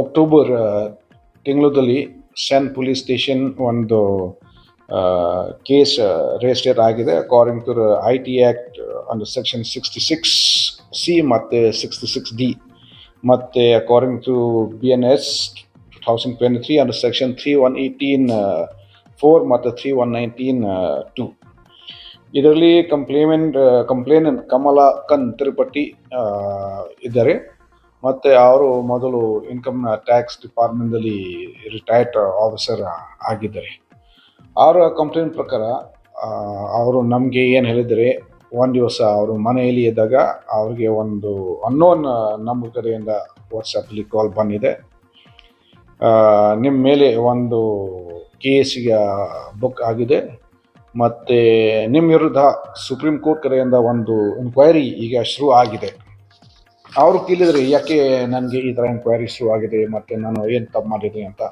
October ತಿಂಗಳಲ್ಲಿ CEN police station ಒಂದು case register ಆಗಿದೆ. According to I T act under section sixty six C ಮತ್ತು sixty six D ಮತ್ತು according to B N S two thousand twenty three under section three one eighteen four ಮತ್ತು three one nineteen two ಇದರಲ್ಲಿ complement complain Kamala ಕನ್ ತಿರುಪತಿ ಇದ್ದಾರೆ. ಮತ್ತು ಅವರು ಮೊದಲು income tax ಡಿಪಾರ್ಟ್ಮೆಂಟಲ್ಲಿ ರಿಟೈರ್ಡ್ ಆಫೀಸರ್ ಆಗಿದ್ದಾರೆ. ಅವರ ಕಂಪ್ಲೇಂಟ್ ಪ್ರಕಾರ ಅವರು ನಮಗೆ ಏನು ಹೇಳಿದರೆ, ಒಂದು ದಿವಸ ಅವರು ಮನೆಯಲ್ಲಿ ಇದ್ದಾಗ ಅವ್ರಿಗೆ ಒಂದು ಅನ್ನೋನ್ ನಮ್ಮ ಕಡೆಯಿಂದ ವಾಟ್ಸಪ್ಪಲ್ಲಿ ಕಾಲ್ ಬಂದಿದೆ. ನಿಮ್ಮ ಮೇಲೆ ಒಂದು ಕೇಸಿಗೆ ಬುಕ್ ಆಗಿದೆ. ಮತ್ತು ನಿಮ್ಮ ವಿರುದ್ಧ ಸುಪ್ರೀಂ ಕೋರ್ಟ್ ಕಡೆಯಿಂದ ಒಂದು ಎನ್ಕ್ವೈರಿ ಈಗ ಶುರು ಆಗಿದೆ. ಅವರು ಕೇಳಿದರೆ, ಯಾಕೆ ನನಗೆ ಈ ಥರ ಎನ್ಕ್ವೈರಿ ಶುರು ಆಗಿದೆ? ಮತ್ತು ನಾನು ಏನು ತಪ್ಪು ಮಾಡಿದೆ? ಅಂತ.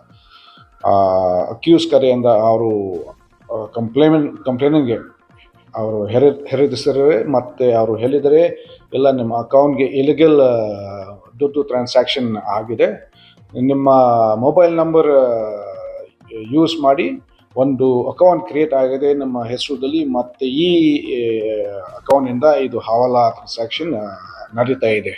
ಅಕ್ಯೂಸ್ ಕರೆಯಿಂದ ಅವರು ಕಂಪ್ಲೇಮೆಂಟ್ ಕಂಪ್ಲೇನಿಂಗ್ಗೆ ಅವರು ಹೆರೆ, ಹೆರೆದಿಸಿದರೆ, ಮತ್ತು ಅವರು ಹೇಳಿದರೆ ಎಲ್ಲ ನಿಮ್ಮ ಅಕೌಂಟ್ಗೆ ಇಲಿಗಲ್ ದುಡ್ಡು ಟ್ರಾನ್ಸಾಕ್ಷನ್ ಆಗಿದೆ. ನಿಮ್ಮ ಮೊಬೈಲ್ ನಂಬರ್ ಯೂಸ್ ಮಾಡಿ, ಒಂದು ಅಕೌಂಟ್ ಕ್ರಿಯೇಟ್ ಆಗಿದೆ ನಮ್ಮ ಹೆಸರುದಲ್ಲಿ, ಮತ್ತು ಈ ಅಕೌಂಟಿಂದ ಇದು ಹವಾಲಾ ಟ್ರಾನ್ಸಾಕ್ಷನ್ ನಡೀತಾ ಇದೆ